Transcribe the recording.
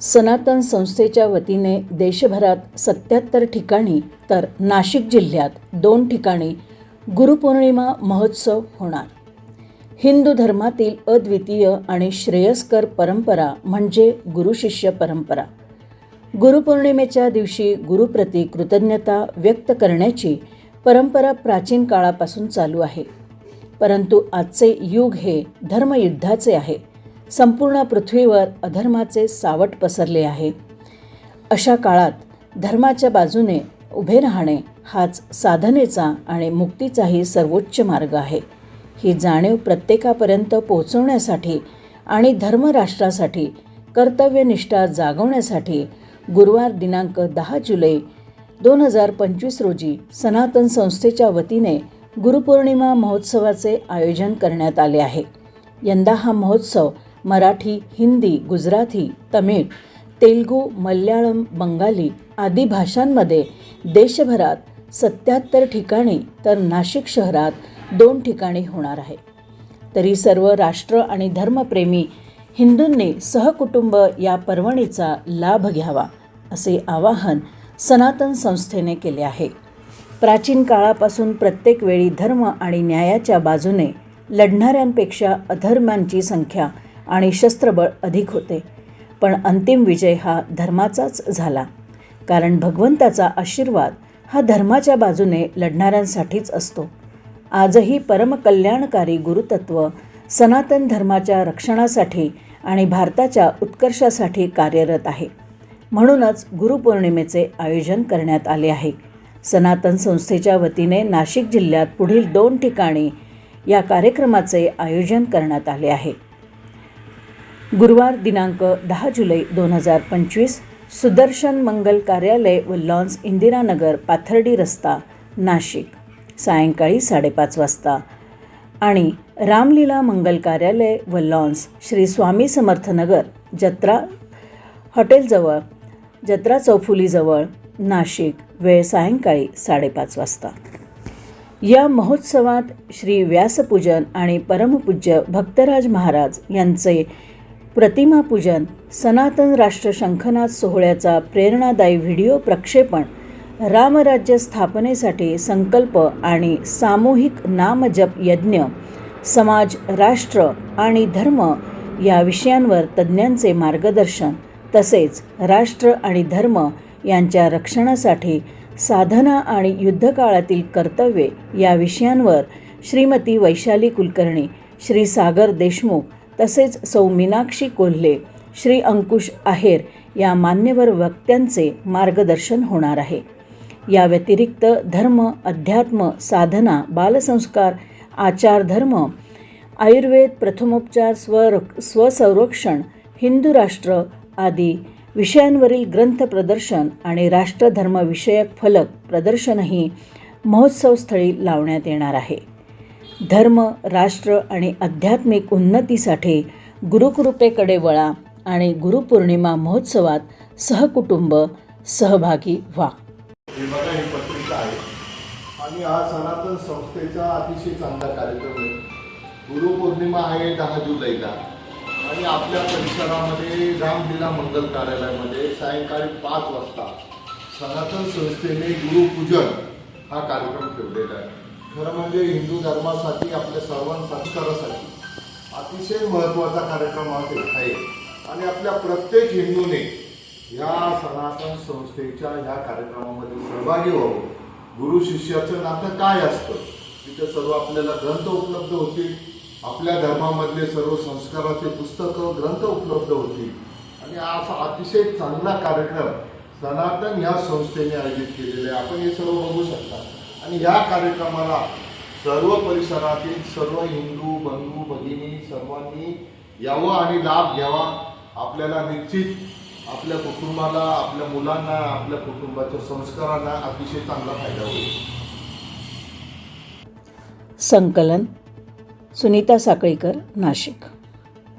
सनातन संस्थेच्या वतीने देशभरात सत्याहत्तर ठिकाणी तर नाशिक जिल्ह्यात दोन ठिकाणी गुरुपौर्णिमा महोत्सव होणार. हिंदू धर्मातील अद्वितीय आणि श्रेयस्कर परंपरा म्हणजे गुरुशिष्य परंपरा. गुरुपौर्णिमेच्या दिवशी गुरुप्रती कृतज्ञता व्यक्त करण्याची परंपरा प्राचीन काळापासून चालू आहे. परंतु आजचे युग हे धर्मयुद्धाचे आहे. संपूर्ण पृथ्वीवर अधर्माचे सावट पसरले आहे. अशा काळात धर्माच्या बाजूने उभे राहणे हाच साधनेचा आणि मुक्तीचाही सर्वोच्च मार्ग आहे. ही जाणीव प्रत्येकापर्यंत पोहोचवण्यासाठी आणि धर्मराष्ट्रासाठी कर्तव्यनिष्ठा जागवण्यासाठी गुरुवार दिनांक दहा जुलै दोन हजार पंचवीस रोजी सनातन संस्थेच्या वतीने गुरुपौर्णिमा महोत्सवाचे आयोजन करण्यात आले आहे. यंदा हा महोत्सव मराठी हिंदी गुजराती तमिळ तेलगू मल्याळम बंगाली आदी भाषांमध्ये देशभरात सत्याहत्तर ठिकाणी तर नाशिक शहरात दोन ठिकाणी होणार आहे. तरी सर्व राष्ट्र आणि धर्मप्रेमी हिंदूंनी सहकुटुंब या पर्वणीचा लाभ घ्यावा असे आवाहन सनातन संस्थेने केले आहे. प्राचीन काळापासून प्रत्येक वेळी धर्म आणि न्यायाच्या बाजूने लढणाऱ्यांपेक्षा अधर्मांची संख्या आणि शस्त्रबळ अधिक होते. पण अंतिम विजय हा धर्माचाच झाला. कारण भगवंताचा आशीर्वाद हा धर्माच्या बाजूने लढणाऱ्यांसाठीच असतो. आजही परमकल्याणकारी गुरुतत्व सनातन धर्माच्या रक्षणासाठी आणि भारताच्या उत्कर्षासाठी कार्यरत आहे. म्हणूनच गुरुपौर्णिमेचे आयोजन करण्यात आले आहे. सनातन संस्थेच्या वतीने नाशिक जिल्ह्यात पुढील दोन ठिकाणी या कार्यक्रमाचे आयोजन करण्यात आले आहे. गुरुवार दिनांक दहा जुलै दोन हजार पंचवीस सुदर्शन मंगल कार्यालय व लॉन्स इंदिरानगर पाथर्डी रस्ता नाशिक. सायंकाळी साडेपाच वाजता. आणि रामलीला मंगल कार्यालय व लॉन्स श्री स्वामी समर्थनगर जत्रा हॉटेलजवळ जत्रा चौफुलीजवळ नाशिक वेळ सायंकाळी साडेपाच वाजता. या महोत्सवात श्री व्यासपूजन आणि परमपूज्य भक्तराज महाराज यांचे प्रतिमापूजन सनातन राष्ट्र शंखनाथ सोहळ्याचा प्रेरणादायी व्हिडिओ प्रक्षेपण रामराज्य स्थापनेसाठी संकल्प आणि सामूहिक नामजप यज्ञ समाज राष्ट्र आणि धर्म या विषयांवर तज्ज्ञांचे मार्गदर्शन तसेच राष्ट्र आणि धर्म यांच्या रक्षणासाठी साधना आणि युद्धकाळातील कर्तव्ये या विषयांवर श्रीमती वैशाली कुलकर्णी श्री सागर देशमुख तसेच सौ मीनाक्षी कोल्हे श्री अंकुश आहेर या मान्यवर वक्त्यांचे मार्गदर्शन होणार आहे. या व्यतिरिक्त धर्म अध्यात्म साधना बालसंस्कार आचारधर्म आयुर्वेद प्रथमोपचार स्वर स्वसंरक्षण हिंदू राष्ट्र आदी विषयांवरील ग्रंथ प्रदर्शन आणि राष्ट्रधर्मविषयक फलक प्रदर्शनही महोत्सवस्थळी लावण्यात येणार आहे. धर्म राष्ट्र आणि आध्यात्मिक उन्नतीसाठी गुरुकृपेकडे वळा आणि गुरुपौर्णिमा महोत्सवात सहकुटुंब सहभागी व्हा. हे बघा ही पत्रिका आहे. आणि हा सनातन संस्थेचा अतिशय चांगला कार्यक्रम आहे. गुरुपौर्णिमा आहे दहा जुलैला. आणि आपल्या परिसरामध्ये रामलीला मंगल कार्यालयामध्ये सायंकाळी पाच वाजता सनातन संस्थेने गुरुपूजन हा कार्यक्रम ठेवलेला आहे. खरं म्हणजे हिंदू धर्मासाठी आपल्या सर्वां करासाठी अतिशय महत्त्वाचा कार्यक्रम आहे. आणि आपल्या प्रत्येक हिंदूने या सनातन संस्थेच्या ह्या कार्यक्रमामध्ये सहभागी व्हावं. गुरु शिष्याचं नातं काय असतं? तिथे सर्व आपल्याला ग्रंथ उपलब्ध होतील. आपल्या धर्मामधले सर्व संस्काराचे पुस्तकं ग्रंथ उपलब्ध होतील. आणि असा अतिशय चांगला कार्यक्रम सनातन ह्या संस्थेने आयोजित केलेला आहे. आपण हे सर्व बघू शकता. आणि ह्या कार्यक्रमाला सर्व परिसरातील सर्व हिंदू बंधू भगिनी सर्वांनी यावं आणि लाभ घ्यावा. आपल्याला निश्चित आपल्या कुटुंबाला आपल्या मुलांना आपल्या कुटुंबाच्या संस्कारांना अतिशय चांगला फायदा होईल. संकलन सुनीता साकळीकर नाशिक.